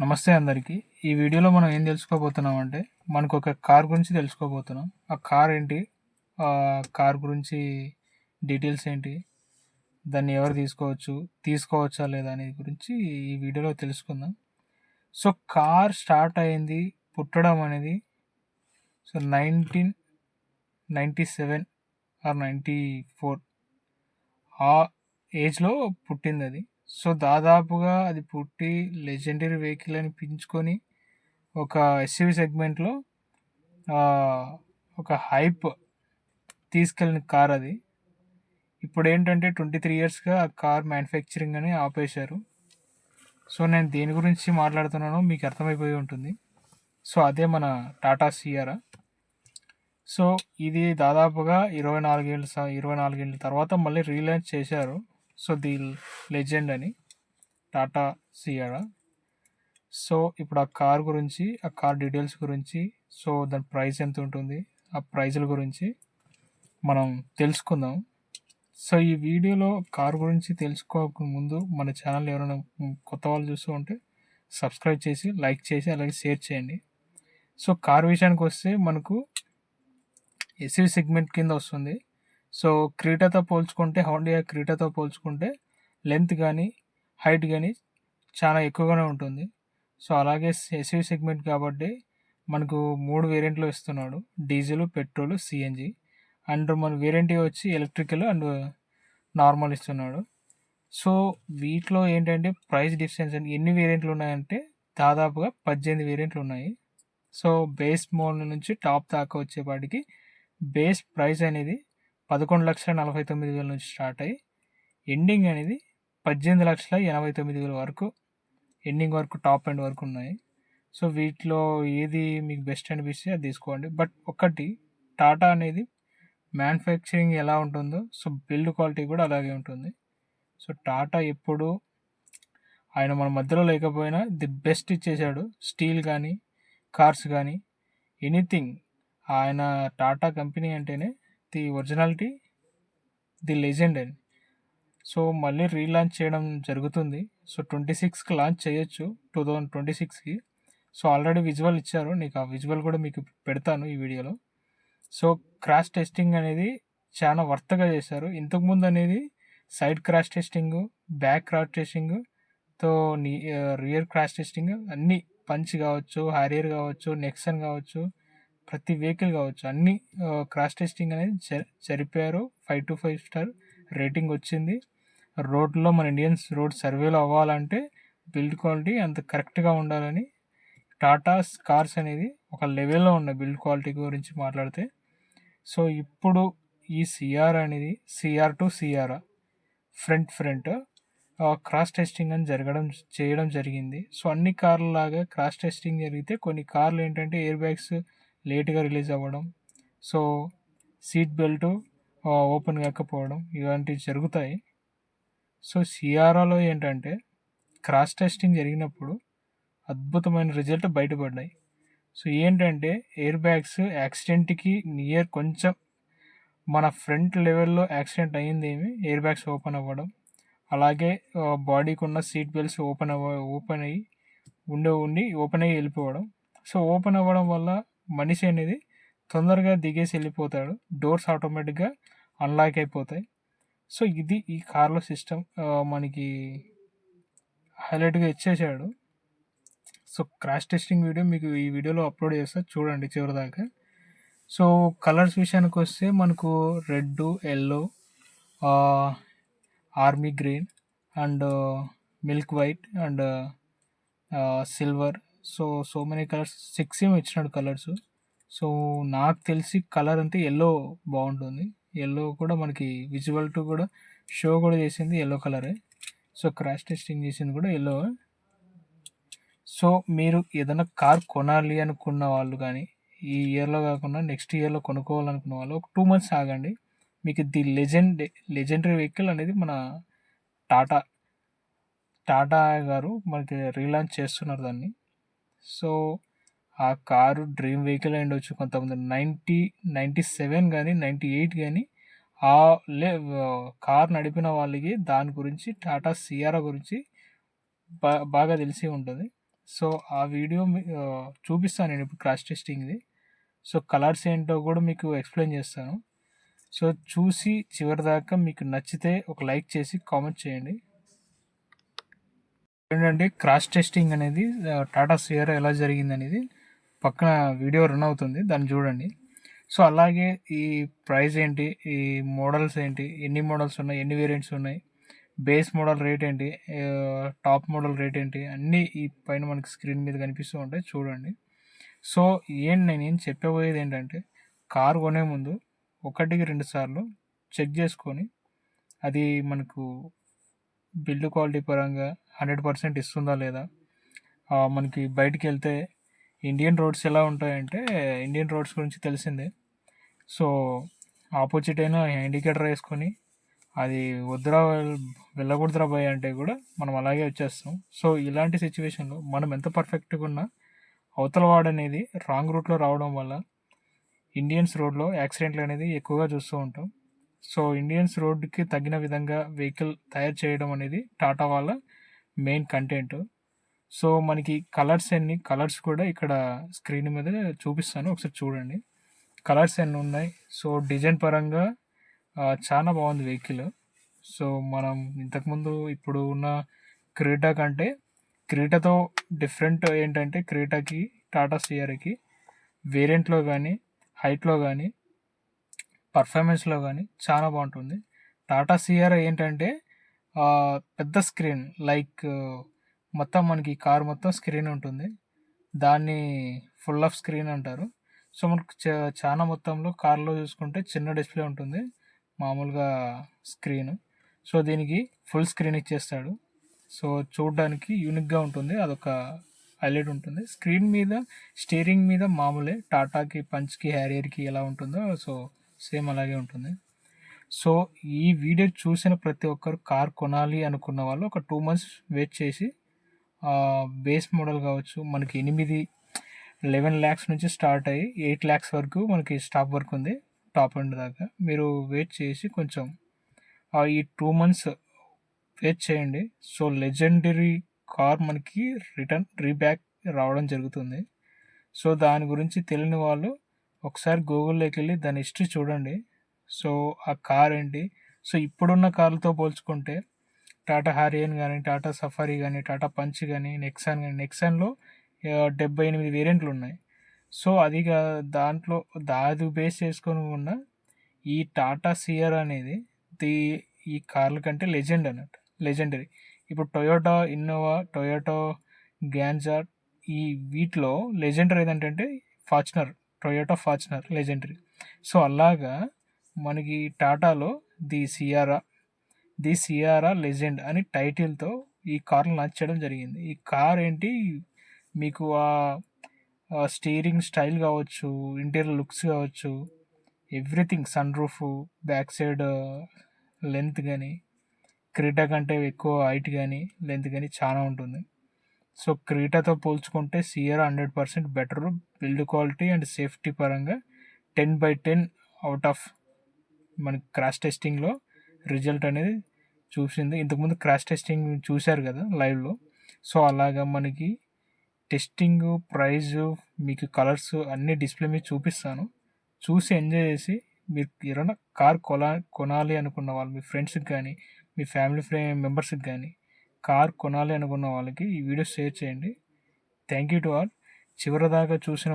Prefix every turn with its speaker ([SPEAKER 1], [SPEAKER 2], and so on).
[SPEAKER 1] నమస్తే అందరికీ. ఈ వీడియోలో మనం ఏం తెలుసుకోబోతున్నాం అంటే మనకు ఒక కార్ గురించి తెలుసుకోబోతున్నాం. ఆ కార్ ఏంటి? ఆ కార్ గురించి డీటెయిల్స్ ఏంటి? దాన్ని ఎవరు తీసుకోవచ్చు? తీసుకోవచ్చా లేదా అనేది గురించి ఈ వీడియోలో తెలుసుకుందాం. సో కార్ స్టార్ట్ అయింది పుట్టడం అనేది so nineteen ninety seven or ninety four ఆ ఏజ్లో పుట్టింది అది. సో దాదాపుగా అది పుట్టి లెజెండరీ వెహికల్ అని పెంచుకొని ఒక ఎస్యూవి సెగ్మెంట్లో ఒక హైప్ తీసుకెళ్ళిన కార్ అది. ఇప్పుడు ఏంటంటే ట్వంటీ త్రీ ఇయర్స్గా ఆ కార్ మ్యానుఫ్యాక్చరింగ్ అని ఆపేశారు. సో నేను దేని గురించి మాట్లాడుతున్నానో మీకు అర్థమైపోయి ఉంటుంది. సో అదే మన టాటా సియారా. సో ఇది దాదాపుగా ఇరవై నాలుగేళ్ళ ఇరవై నాలుగేళ్ళ తర్వాత మళ్ళీ రీలాంచ్ చేశారు. సో ది లెజెండ్ అని టాటా సియారా. సో ఇప్పుడు ఆ కార్ గురించి ఆ కార్ డీటెయిల్స్ గురించి సో దాని ప్రైస్ ఎంత ఉంటుంది ఆ ప్రైజుల గురించి మనం తెలుసుకుందాం. సో ఈ వీడియోలో కార్ గురించి తెలుసుకోక ముందు మన ఛానల్ ఎవరైనా కొత్త వాళ్ళు చూస్తూ ఉంటే సబ్స్క్రైబ్ చేసి లైక్ చేసి అలాగే షేర్ చేయండి. సో కార్ విషయానికి వస్తే మనకు ఎస్యూ సెగ్మెంట్ కింద వస్తుంది. సో క్రీటాతో పోల్చుకుంటే హోండియా క్రీటాతో పోల్చుకుంటే లెంత్ కానీ హైట్ కానీ చాలా ఎక్కువగానే ఉంటుంది. సో అలాగే ఎస్యూ సెగ్మెంట్ కాబట్టి మనకు మూడు వేరియంట్లు ఇస్తున్నాడు. డీజిల్ పెట్రోల్ సిఎన్జి అండ్ మన వేరియంట్ వచ్చి ఎలక్ట్రికల్ అండ్ నార్మల్ ఇస్తున్నాడు. సో వీటిలో ఏంటంటే ప్రైస్ డిఫరెన్స్ ఎన్ని వేరియంట్లు ఉన్నాయంటే దాదాపుగా పద్దెనిమిది వేరియంట్లు ఉన్నాయి. సో బేస్ మోడల్ నుంచి టాప్ దాకా వచ్చేపాటికి బేస్ ప్రైస్ అనేది పదకొండు లక్షల నలభై తొమ్మిది వేల నుంచి స్టార్ట్ అయ్యి ఎండింగ్ అనేది పద్దెనిమిది లక్షల ఎనభై తొమ్మిది వేల వరకు ఎండింగ్ వరకు టాప్ ఎండ్ వరకు ఉన్నాయి. సో వీటిలో ఏది మీకు బెస్ట్ అనిపిస్తే అది తీసుకోండి. బట్ ఒకటి టాటా అనేది మ్యానుఫ్యాక్చరింగ్ ఎలా ఉంటుందో సో బిల్డ్ క్వాలిటీ కూడా అలాగే ఉంటుంది. సో టాటా ఎప్పుడు ఆయన మన మధ్యలో లేకపోయినా ది బెస్ట్ ఇచ్చేసాడు స్టీల్ కానీ కార్స్ కానీ ఎనీథింగ్. ఆయన టాటా కంపెనీ అంటేనే ది ఒరిజినాలిటీ ది లెజెండ్ అని సో మళ్ళీ రీలాంచ్ చేయడం జరుగుతుంది. సో ట్వంటీ సిక్స్కి లాంచ్ చేయొచ్చు టూ థౌజండ్ ట్వంటీ సిక్స్కి. సో ఆల్రెడీ విజువల్ ఇచ్చారు. నీకు ఆ విజువల్ కూడా మీకు పెడతాను ఈ వీడియోలో. సో క్రాష్ టెస్టింగ్ అనేది చాలా వర్తగా చేశారు. ఇంతకుముందు అనేది side crash testing back crash టెస్టింగ్తో rear crash testing అన్నీ పంచ్ కావచ్చు హారియర్ కావచ్చు నెక్సన్ కావచ్చు ప్రతి వెహికల్ కావచ్చు. అన్ని క్రాష్ టెస్టింగ్ అనేది జరిపారు. Five to five star rating వచ్చింది. రోడ్లో మన ఇండియన్స్ రోడ్ సర్వేలో అవ్వాలంటే బిల్డ్ క్వాలిటీ అంత కరెక్ట్గా ఉండాలని టాటా కార్స్ అనేది ఒక లెవెల్లో ఉన్న బిల్డ్ క్వాలిటీ గురించి మాట్లాడితే సో ఇప్పుడు ఈ సిఆర్ అనేది Sierra to Sierra front front crash testing అని జరగడం చేయడం జరిగింది. సో అన్ని కార్ల లాగా క్రాస్ టెస్టింగ్ జరిగితే కొన్ని కార్లు ఏంటంటే ఎయిర్ బ్యాగ్స్ లేట్గా రిలీజ్ అవ్వడం. సో సీట్ బెల్ట్ ఓపెన్ కాకపోవడం ఇలాంటివి జరుగుతాయి. సో సిఆర్ఓలో ఏంటంటే క్రాస్ టెస్టింగ్ జరిగినప్పుడు అద్భుతమైన రిజల్ట్ బయటపడ్డాయి. సో ఏంటంటే ఎయిర్ బ్యాగ్స్ యాక్సిడెంట్కి నియర్ కొంచెం మన ఫ్రంట్ లెవెల్లో యాక్సిడెంట్ అయ్యిందేమి ఎయిర్ బ్యాగ్స్ ఓపెన్ అవ్వడం. అలాగే బాడీకి ఉన్న సీట్ బెల్ట్స్ ఓపెన్ అవ్వ ఓపెన్ అయ్యి ఉండే ఉండి ఓపెన్ అయ్యి వెళ్ళిపోవడం. సో ఓపెన్ అవ్వడం వల్ల మనిషి అనేది తొందరగా దిగేసి వెళ్ళిపోతాడు. డోర్స్ ఆటోమేటిక్గా అన్లాక్ అయిపోతాయి. సో ఇది ఈ కార్లో సిస్టమ్ మనకి హైలైట్గా ఇచ్చేసాడు. సో క్రాష్ టెస్టింగ్ వీడియో మీకు ఈ వీడియోలో అప్లోడ్ చేస్తా చూడండి చివరిదాకా. సో కలర్స్ విషయానికి వస్తే మనకు red yellow army green and milk white and silver so so many colours six ఏమో ఇచ్చినాడు కలర్స్ సో నాకు తెలిసి కలర్ అంటే ఎల్లో బాగుంటుంది. ఎల్లో కూడా మనకి విజువల్ టు కూడా షో కూడా చేసింది ఎల్లో కలరే సో క్రాష్ టెస్టింగ్ చేసింది కూడా ఎల్లో సో మీరు ఏదైనా కార్ కొనాలి అనుకున్న వాళ్ళు కానీ ఈ ఇయర్లో కాకుండా నెక్స్ట్ ఇయర్లో కొనుక్కోవాలనుకున్న వాళ్ళు ఒక టూ మంత్స్ ఆగండి. మీకు ది లెజెండ్ లెజెండరీ వెహికల్ అనేది మన టాటా టాటా గారు మనకి రీలాంచ్ చేస్తున్నారు దాన్ని. సో ఆ కారు డ్రీమ్ వెహికల్ అయి ఉండొచ్చు కొంతమంది నైంటీ నైంటీ సెవెన్ కానీ నైంటీ ఎయిట్ కానీ ఆ లే కార్ నడిపిన వాళ్ళకి దాని గురించి టాటా సియారా గురించి బా బాగా తెలిసి ఉంటుంది సో ఆ వీడియో మీ చూపిస్తాను నేను ఇప్పుడు క్రాష్ టెస్టింగ్‌ది. సో కలర్స్ ఏంటో కూడా మీకు ఎక్స్‌ప్లెయిన్ చేస్తాను. సో చూసి చివరిదాకా మీకు నచ్చితే ఒక లైక్ చేసి కామెంట్ చేయండి. ఏంటంటే క్రాష్ టెస్టింగ్ అనేది టాటా సియర్ ఎలా జరిగిందనేది పక్కన వీడియో రన్ అవుతుంది. దాన్ని చూడండి. సో అలాగే ఈ ప్రైస్ ఏంటి? ఈ మోడల్స్ ఏంటి? ఎన్ని మోడల్స్ ఉన్నాయి? ఎన్ని వేరియంట్స్ ఉన్నాయి? బేస్ మోడల్ రేట్ ఏంటి? టాప్ మోడల్ రేట్ ఏంటి? అన్నీ ఈ పైన మనకి స్క్రీన్ మీద కనిపిస్తూ ఉంటాయి చూడండి. సో ఏంటి ఏం చెప్పబోయేది ఏంటంటే కారు కొనే ముందు ఒకటికి రెండు సార్లు చెక్ చేసుకొని అది మనకు బిల్డ్ క్వాలిటీ పరంగా 100% ఇస్తుందా లేదా? మనకి బయటికి వెళ్తే ఇండియన్ రోడ్స్ ఎలా ఉంటాయంటే ఇండియన్ రోడ్స్ గురించి తెలిసిందే. సో ఆపోజిట్ అయినా ఇండికేటర్ వేసుకొని అది వద్దురా వెళ్ళకూడదురా బాయ్ అంటే కూడా మనం అలాగే వచ్చేస్తాం. సో ఇలాంటి సిచ్యువేషన్లో మనం ఎంత పర్ఫెక్ట్‌గా ఉన్నా అవతల వాడనేది రాంగ్ రూట్‌లో రావడం వల్ల ఇండియన్స్ రోడ్‌లో యాక్సిడెంట్లు అనేది ఎక్కువగా చూస్తూ ఉంటాం. సో ఇండియన్స్ రోడ్డుకి తగిన విధంగా వెహికల్ తయారు చేయడం అనేది టాటా వాళ్ళ మెయిన్ కంటెంట్. సో మనకి కలర్స్ ఎన్ని కలర్స్ కూడా ఇక్కడ స్క్రీన్ మీద చూపిస్తాను. ఒకసారి చూడండి. కలర్స్ ఎన్ని ఉన్నాయి సో డిజైన్ పరంగా చాలా బాగుంది వెహికల్. సో మనం ఇంతకుముందు ఇప్పుడు ఉన్న క్రీటా కంటే క్రీటాతో డిఫరెంట్ ఏంటంటే క్రీటాకి టాటా సిఆర్కి వేరియంట్‌లో కానీ హైట్‌లో కానీ పర్ఫార్మెన్స్‌లో కానీ చాలా బాగుంటుంది. టాటా సిఆర్ ఏంటంటే పెద్ద స్క్రీన్ లైక్ మొత్తం మనకి కార్ మొత్తం స్క్రీన్ ఉంటుంది. దాన్ని ఫుల్ ఆఫ్ స్క్రీన్ అంటారు. సో మనకు చ మొత్తంలో కార్‌లో చూసుకుంటే చిన్న డిస్‌ప్లే ఉంటుంది. మామూలుగా స్క్రీన్. సో దీనికి ఫుల్ స్క్రీన్ ఇచ్చేస్తాడు. సో చూడడానికి యూనిక్‌గా ఉంటుంది. అదొక హైలైట్ ఉంటుంది. స్క్రీన్ మీద స్టీరింగ్ మీద మామూలే టాటాకి, పంచ్‌కి, హ్యారియర్‌కి ఎలా ఉంటుందో సో సేమ్ అలాగే ఉంటుంది. సో ఈ వీడియో చూసిన ప్రతి ఒక్కరు కార్ కొనాలి అనుకున్న వాళ్ళు ఒక టూ మంత్స్ వెయిట్ చేసి బేస్ మోడల్ కావచ్చు మనకి 8, 11,00,000 నుంచి స్టార్ట్ అయ్యి 8,00,000 వరకు మనకి స్టాప్ వరకు ఉంది. టాప్ ఎండ్ దాకా. మీరు వెయిట్ చేసి కొంచెం ఈ టూ మంత్స్ వెయిట్ చేయండి. సో లెజెండరీ కార్ మనకి రిటర్న్ రీబ్యాక్ రావడం జరుగుతుంది. సో దాని గురించి తెలియని వాళ్ళు ఒకసారి గూగుల్లోకి వెళ్ళి దాని హిస్టరీ చూడండి. సో ఆ కార్ ఏంటి? సో ఇప్పుడున్న కార్లతో పోల్చుకుంటే టాటా హారియన్ కానీ టాటా సఫారీ కానీ టాటా పంచ్ కానీ నెక్సాన్ కానీ నెక్సాన్‌లో డెబ్బై ఎనిమిది వేరియంట్లు ఉన్నాయి. సో అది దాంట్లో దాది బేస్ చేసుకొని ఉన్న ఈ టాటా సియర్ అనేది ది ఈ కార్ల కంటే లెజెండ్ అన్నట్టు. లెజెండరీ. ఇప్పుడు టొయోటా ఇన్నోవా, టొయోటా గ్యాన్జా ఈ వీటిలో లెజెండరీ ఏదంటే Fortuner. Toyota Fortuner legendary. So అలాగా మనకి టాటాలో the Sierra the Sierra legend అని టైటిల్‌తో ఈ కార్లు లాంచ్ చేయడం జరిగింది. ఈ కార్ ఏంటి మీకు ఆ స్టీరింగ్ స్టైల్ కావచ్చు, ఇంటీరియర్ లుక్స్ కావచ్చు, everything sunroof, back side length కానీ క్రీటా కంటే ఎక్కువ హైట్ కానీ లెంత్ కానీ చాలా ఉంటుంది. సో క్రీటాతో పోల్చుకుంటే Sierra hundred percent better build quality and safety పరంగా ten by ten out of మనకి క్రాష్ టెస్టింగ్‌లో రిజల్ట్ అనేది చూసింది. ఇంతకుముందు క్రాష్ టెస్టింగ్ చూశారు కదా లైవ్‌లో. సో అలాగా మనకి టెస్టింగు, ప్రైజ్ మీకు కలర్స్ అన్ని డిస్‌ప్లే మీద చూపిస్తాను. చూసి ఎంజాయ్ చేసి మీరు ఏదైనా కార్ కొలా కొనాలి అనుకున్న వాళ్ళు మీ ఫ్రెండ్స్‌కి కానీ మీ ఫ్యామిలీ ఫ్రె మెంబర్స్‌కి కానీ కార్ కొనాలి అనుకున్న వాళ్ళకి ఈ వీడియో షేర్ చేయండి. Thank you to all. చివరిదాకా చూసిన